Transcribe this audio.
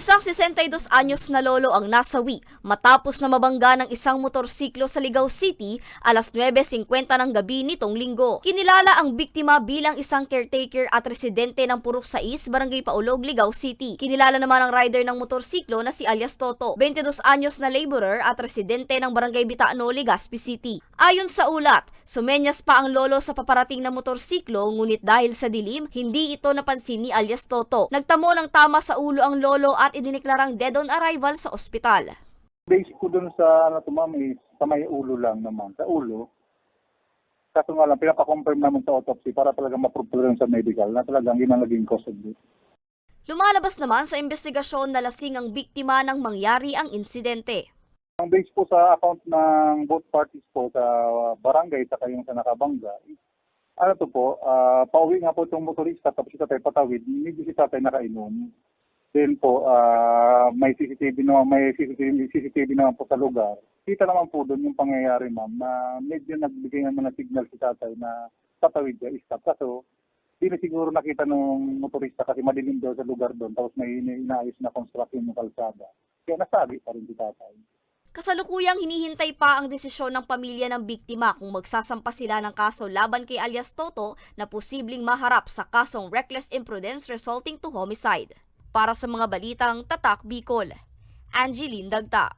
Isang 62 anyos na lolo ang nasawi matapos na mabangga ng isang motorsiklo sa Ligaw City alas 9.50 ng gabi nitong linggo. Kinilala ang biktima bilang isang caretaker at residente ng Purok 6, Barangay Paulog, Ligaw City. Kinilala naman ang rider ng motorsiklo na si alias Toto, 22 anyos na laborer at residente ng Barangay Bitaano, Legazpi City. Ayon sa ulat, sumenyas pa ang lolo sa paparating na motorsiklo ngunit dahil sa dilim, hindi ito napansin ni alias Toto. Nagtamo ng tama sa ulo ang lolo at idineklarang dead on arrival sa ospital. Basic ko dun sa ano to ma'am is sa may ulo lang naman. Sa ulo. Kaso nga lang, pinapakonfirm naman sa autopsy para talaga ma-prove talaga sa medical na talagang yun ang naging cause of death. Lumalabas naman sa investigasyon na lasing ang biktima nang mangyari ang insidente. Ang base po sa account ng both parties po sa barangay sa kayong sa nakabangga, ano to po, ah, pauwi nga po itong motorista tapos si tatay patawid, medyo si tatay nakainom. Then po, ah, may CCTV naman, may CCTV, CCTV naman po sa lugar. Kita naman po doon yung pangyayari ma'am na medyo nagbigay naman ng signal si tatay na tatawid siya, stop. Kaso, di na siguro nakita nung motorista kasi madilim daw sa lugar doon tapos may ina- inaayos na construction ng kalsada. Kaya nasabi pa rin si tatay. Kasalukuyang hinihintay pa ang desisyon ng pamilya ng biktima kung magsasampa sila ng kaso laban kay alias Toto na posibleng maharap sa kasong reckless imprudence resulting to homicide. Para sa mga balitang Tatak Bicol, Angeline Dagta.